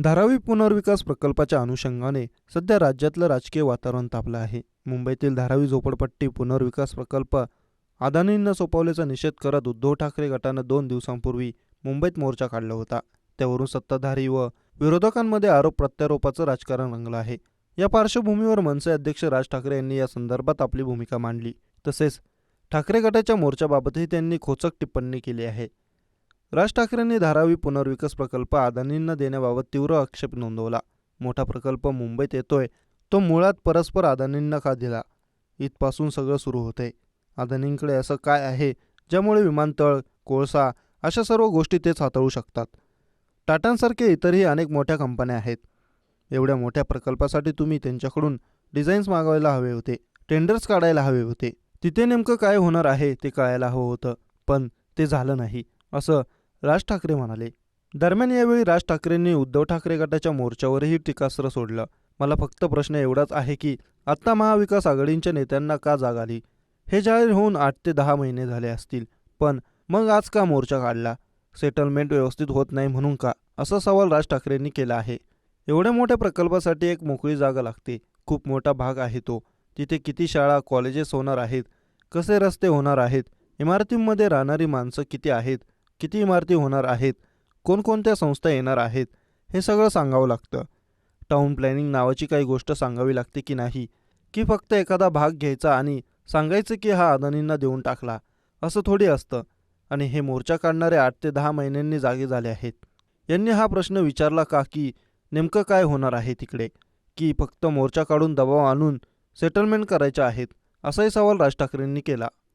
धारावी पुनर्विकास प्रकल्पाच्या अनुषंगाने सध्या राज्यातलं राजकीय वातावरण तापलं आहे. मुंबईतील धारावी झोपडपट्टी पुनर्विकास प्रकल्प अदानींना सोपवल्याचा निषेध करत उद्धव ठाकरे गटानं दोन दिवसांपूर्वी मुंबईत मोर्चा काढला होता. त्यावरून सत्ताधारी व विरोधकांमध्ये आरोप प्रत्यारोपाचं राजकारण रंगलं आहे. या पार्श्वभूमीवर मनसे अध्यक्ष राज ठाकरे यांनी या संदर्भात आपली भूमिका मांडली. तसेच ठाकरे गटाच्या मोर्चाबाबतही त्यांनी खोचक टिप्पणी केली आहे. राज ठाकरेंनी धारावी पुनर्विकास प्रकल्प अदानींना देण्याबाबत तीव्र आक्षेप नोंदवला. मोठा प्रकल्प मुंबईत येतोय. तो मुळात परस्पर अदानींना का दिला? इथपासून सगळं सुरू होते. अदानींकडे असं काय आहे? ज्यामुळे विमानतळ कोळसा अशा सर्व गोष्टी तेच हाताळू शकतात. टाटांसारखे इतरही अनेक मोठ्या कंपन्या आहेत. एवढ्या मोठ्या प्रकल्पासाठी तुम्ही त्यांच्याकडून डिझाईन्स मागवायला हवे होते. टेंडर्स काढायला हवे होते. तिथे नेमकं काय होणार आहे ते कळायला हवं होतं. पण ते झालं नाही. असं राज ठाकरे म्हणाले दरम्यान यावेळी राज ठाकरेंनी उद्धव ठाकरे गटाच्या मोर्चावरही टीकास्त्र सोडलं. मला फक्त प्रश्न एवढाच आहे की आत्ता महाविकास आघाडींच्या नेत्यांना का जाग आली? हे जाहीर होऊन आठ ते दहा महिने झाले असतील. पण मग आज का मोर्चा काढला? सेटलमेंट व्यवस्थित होत नाही म्हणून का? असा सवाल राज ठाकरेंनी केला आहे. एवढ्या मोठ्या प्रकल्पासाठी एक मोकळी जागा लागते. खूप मोठा भाग आहे तो. तिथे किती शाळा कॉलेजेस होणार आहेत? कसे रस्ते होणार आहेत? इमारतींमध्ये राहणारी माणसं किती आहेत? किती इमारती होणार आहेत? कोणकोणत्या संस्था येणार आहेत? हे सगळं सांगावं लागतं. टाऊन प्लॅनिंग नावाची काही गोष्ट सांगावी लागते की नाही? की फक्त एखादा भाग घ्यायचा आणि सांगायचं की हा अदानींना देऊन टाकला असं थोडी असतं. आणि हे मोर्चा काढणारे आठ ते दहा महिन्यांनी जागे झाले आहेत. यांनी हा प्रश्न विचारला का की नेमकं काय होणार आहे तिकडे? की फक्त मोर्चा काढून दबाव आणून सेटलमेंट करायच्या आहेत? असाही सवाल राज ठाकरेंनी केला.